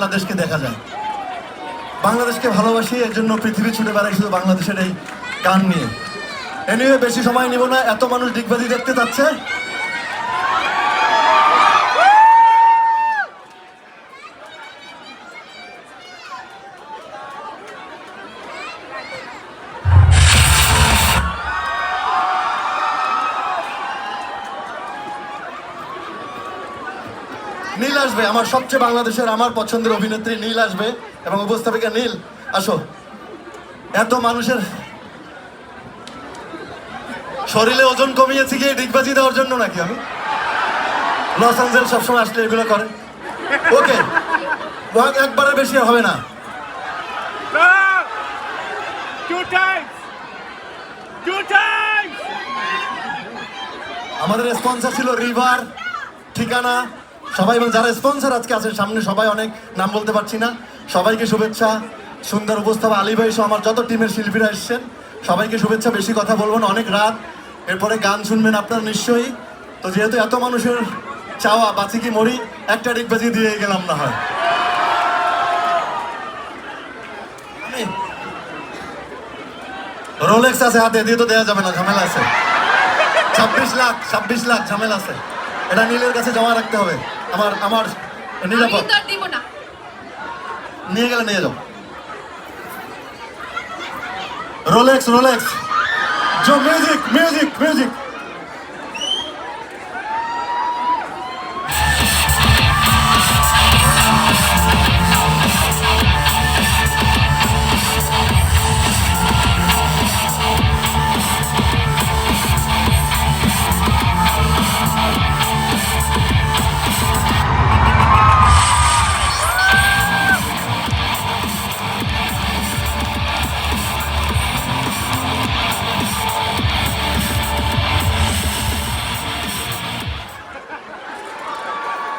বাংলাদেশকে দেখা যায়। বাংলাদেশকে ভালোবাসি, এর জন্য পৃথিবী ছুটে বেড়াই শুধু বাংলাদেশের এই গান নিয়ে। এ নিয়ে বেশি সময় নিব না, এত মানুষ ডিগবাজি দেখতে চাচ্ছে। নীল আসবে, আমার সবচেয়ে বাংলাদেশের, আমার পছন্দের অভিনেত্রী নীল আসবে এবং উপস্থাপিকা নীল। আসো। এত মানুষের শরীরে ওজন কমিয়েছি কি ডিগবাজি দেওয়ার জন্য নাকি আমি? লস অ্যাঞ্জেল সবসময় আসলে এগুলো করে। ওকে একবারের বেশি হবে না! আমাদের স্পন্সর ছিল রিভার ঠিকানা সবাই এবং যারা স্পন্সর আজকে আছেন, সামনে সবাই অনেক নাম বলতে পারছি না। সবাইকে শুভেচ্ছা, সুন্দর উপস্থাপন আলী ভাই সহ আমার যত টিমের শিল্পীরা এসেছেন, সবাইকে শুভেচ্ছা, বেশি কথা বলব না, অনেক রাত। এরপরে গান শুনবেন আপনারা নিশ্চয়ই। তো যেহেতু এত মানুষের চাওয়া, বাঁচি কি মরি, একটা ডিগবাজি দিয়ে গেলাম না হয়। রোলেক্স আছে হাতে দিয়ে তো দেওয়া যাবে না, ঝামেলা আছে। ছাব্বিশ লাখ ছাব্বিশ লাখ ঝামেলা আছে। এটা নীলের কাছে জমা রাখতে হবে। আমার আমার নিরাপদ নিয়ে গেলে নিয়ে যাও। রোলেক্স রোলেক্স জো মিউজিক মিউজিক মিউজিক